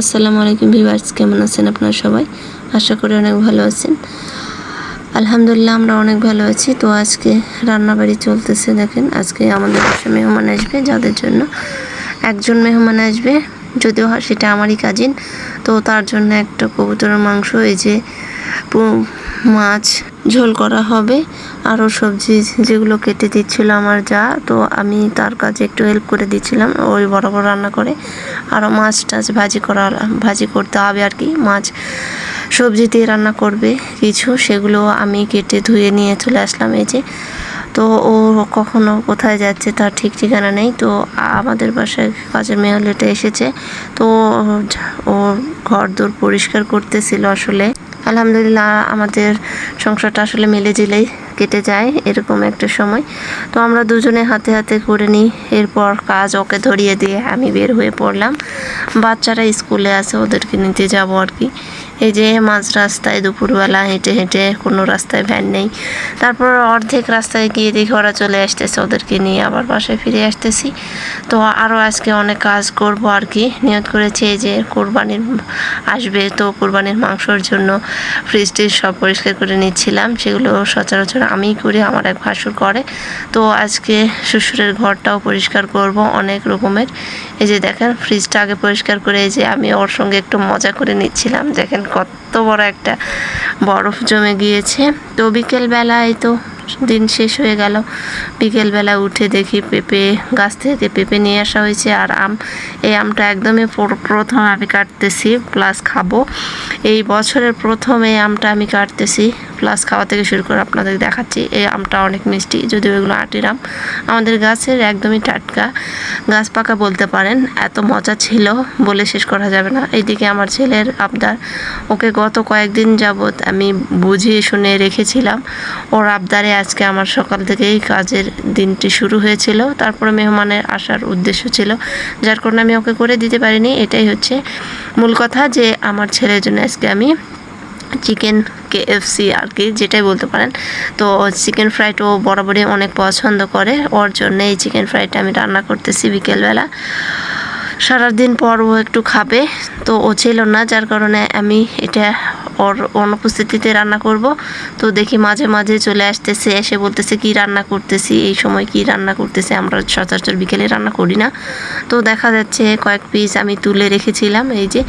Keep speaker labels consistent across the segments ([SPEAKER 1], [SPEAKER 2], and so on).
[SPEAKER 1] আসসালামু আলাইকুম ভিভার্স কেমন আছেন আপনারা সবাই? আশা করি অনেক ভালো আছেন। আলহামদুলিল্লাহ, আমরা অনেক ভালো আছি। তো আজকে রান্নাবাড়ি চলতেছে, দেখেন, আজকে আমাদের বাসায় মেহমান আসবে, যাদের জন্য একজন মেহমান আসবে, যদিও সেটা আমারই কাজিন তো তার জন্য একটা কবুতরের মাংস, এই যে মাছ ঝোল করা হবে। আরও সবজি যেগুলো কেটে দিচ্ছিল আমার যা, তো আমি তার কাছে একটু হেল্প করে দিচ্ছিলাম ওই বড় বড় রান্না করে। আরও মাছ টাছ ভাজি করা, ভাজি করতে হবে আর কি। মাছ সবজি দিয়ে রান্না করবে কিছু, সেগুলো আমি কেটে ধুয়ে নিয়ে চলে আসলাম এই যে। তো ও কখনো কোথায় যাচ্ছে তার ঠিক ঠিকানা নেই। তো আমাদের বাসায় কাজের মেয়ে এসেছে। তো ও ঘর দোর পরিষ্কার করতেছিল আসলে। আলহামদুলিল্লাহ, আমাদের সংসারটা আসলে মিলে জিলেই কেটে যায় এরকম একটা সময়। তো আমরা দুজনে হাতে হাতে করে নিই, এরপর কাজ ওকে ধরিয়ে দিয়ে আমি বের হয়ে পড়লাম। বাচ্চারা স্কুলে আছে, ওদেরকে নিতে যাব আর কি। এই যে মাঝ রাস্তায় দুপুরবেলা হেঁটে হেঁটে কোনো রাস্তায় ভ্যান নেই। তারপর অর্ধেক রাস্তায় গিয়ে দেখি ওরা চলে আসতেছে, ওদেরকে নিয়ে আবার বাসায় ফিরে আসতেছি। তো আরও আজকে অনেক কাজ করব আর কি। নিয়ত করেছি এই যে কোরবানির আসবে, তো কোরবানির মাংসর জন্য ফ্রিজ টিজ সব পরিষ্কার করে নিচ্ছিলাম, সেগুলো সচরাচর আমিই করি, আমার এক ভাসুর করে। তো আজকে শ্বশুরের ঘরটাও পরিষ্কার করব অনেক রকমের। এই যে দেখেন ফ্রিজটা আগে পরিষ্কার করে এই যে আমি ওর সঙ্গে একটু মজা করে নিচ্ছিলাম। দেখেন কত বড় একটা বরফ জমে গিয়েছে। তো বিকেলবেলায় তো দিন শেষ হয়ে গেল। বিকেলবেলা উঠে দেখি পেঁপে গাছ থেকে পেঁপে নিয়ে আসা হয়েছে আর আম। এই আমটা একদমই প্রথম আমি কাটতেছি, প্লাস খাব। এই বছরের প্রথম এই আমটা আমি কাটতেছি, প্লাস খাওয়া থেকে শুরু করে আপনাদের দেখাচ্ছি। এই আমটা অনেক মিষ্টি, যদিও এগুলো আটির আম। আমাদের গাছের একদমই টাটকা। গাছ পাকা বলতে পারেন, এত মজা ছিল বলে শেষ করা যাবে না। এইদিকে আমার ছেলের আবদার, ওকে গত কয়েকদিন যাবৎ আমি বুঝিয়ে শুনে রেখেছিলাম। ওর আবদারে আজকে আমার সকাল থেকেই কাজের দিনটি শুরু হয়েছিল। তারপরে মেহমানের আসার উদ্দেশ্য ছিল, যার কারণে আমি ওকে করে দিতে পারিনি। এটাই হচ্ছে মূল কথা যে আমার ছেলের জন্য আজকে আমি চিকেন কেএফসি আর কি, যেটাই বলতে পারেন। তো চিকেন ফ্রাইড ও বরাবরই অনেক পছন্দ করে। ওর জন্য এই চিকেন ফ্রাইডটা আমি রান্না করতেছি বিকেলবেলা। সারাদিন পর ও একটু খাবে, তো ও ছিল না, যার কারণে আমি এটা ওর অনুপস্থিতিতে রান্না করব। তো দেখি মাঝে মাঝে চলে আসতেছে, এসে বলতেছে, কি রান্না করতেছি? এই সময় কি রান্না করতেছে? আমরা সচরাচর বিকেলে রান্না করি না। তো দেখা যাচ্ছে কয়েক পিস আমি তুলে রেখেছিলাম, এই যে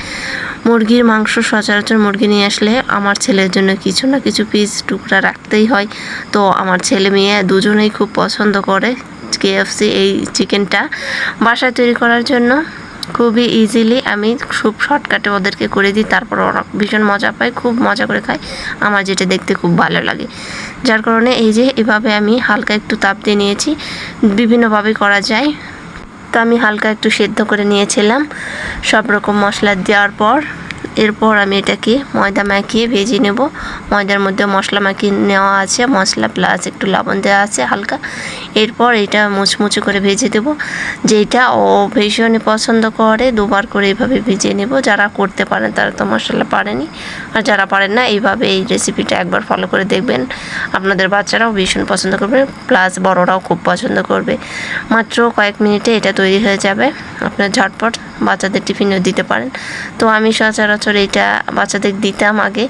[SPEAKER 1] মুরগির মাংস সচরাচর মুরগি নিয়ে আসলে আমার ছেলের জন্য কিছু না কিছু পিস টুকরা রাখতেই হয়। তো আমার ছেলে মেয়ে দুজনেই খুব পছন্দ করে। কেএফসি এই চিকেনটা বাসায় তৈরি করার জন্য খুবই ইজিলি আমি খুব শর্টকাটে ওদেরকে করে দিই, তারপর ওরা ভীষণ মজা পায়, খুব মজা করে খায়। আমার যেটা দেখতে খুব ভালো লাগে। যার কারণে এই যে এভাবে আমি হালকা একটু তাপ দিয়ে নিয়েছি, বিভিন্নভাবে করা যায়। তো আমি হালকা একটু সেদ্ধ করে নিয়েছিলাম। সব রকম মশলা দেওয়ার পর এরপর আমি এটাকে ময়দা মাখিয়ে ভেজে নেব। ময়দার মধ্যে মশলা মাখিয়ে নেওয়া আছে, মশলা প্লাস একটু লবণ দেওয়া আছে হালকা। এরপর এটা মুচমুচে করে ভেজে দেব। যেটা ও ভীষণই পছন্দ করে, দুবার করে এইভাবে ভেজে নেব। যারা করতে পারেন তারা তো মশলা পারেনি। আর যারা পারেন না, এইভাবে এই রেসিপিটা একবার ফলো করে দেখবেন। আপনাদের বাচ্চারাও ভীষণ পছন্দ করবে প্লাস বড়রাও খুব পছন্দ করবে। মাত্র কয়েক মিনিটে এটা তৈরি হয়ে যাবে। আপনার ঝটপট বাচ্চাদের টিফিনও দিতে পারেন। তো আমি সচরাচর এটা বাচ্চাদের দিতাম আগে।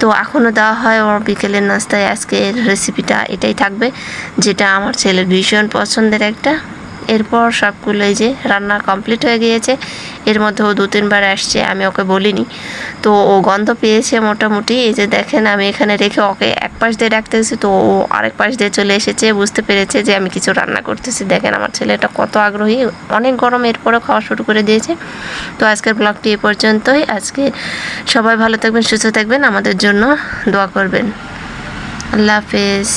[SPEAKER 1] তো এখনও দেওয়া হয় ওর বিকেলের নাস্তায়। আজকের রেসিপিটা এটাই থাকবে, যেটা আমার ছেলের ভীষণ পছন্দের একটা। এরপর সবগুলো এই যে রান্না কমপ্লিট হয়ে গিয়েছে, এর মধ্যে ও দু তিনবার আসছে, আমি ওকে বলিনি। তো ও গন্ধ পেয়েছে মোটামুটি, এই যে দেখেন আমি এখানে রেখে ওকে এক পাশ দিয়ে রাখতেছি তো ও আরেক পাশ দিয়ে চলে এসেছে, বুঝতে পেরেছে যে আমি কিছু রান্না করতেছি। দেখেন আমার ছেলেটা কত আগ্রহী, অনেক গরম এরপরেও খাওয়া শুরু করে দিয়েছে। তো আজকের ব্লগটি এ পর্যন্তই, আজকে সবাই ভালো থাকবেন, সুস্থ থাকবেন, আমাদের জন্য দোয়া করবেন। আল্লাহ হাফেজ।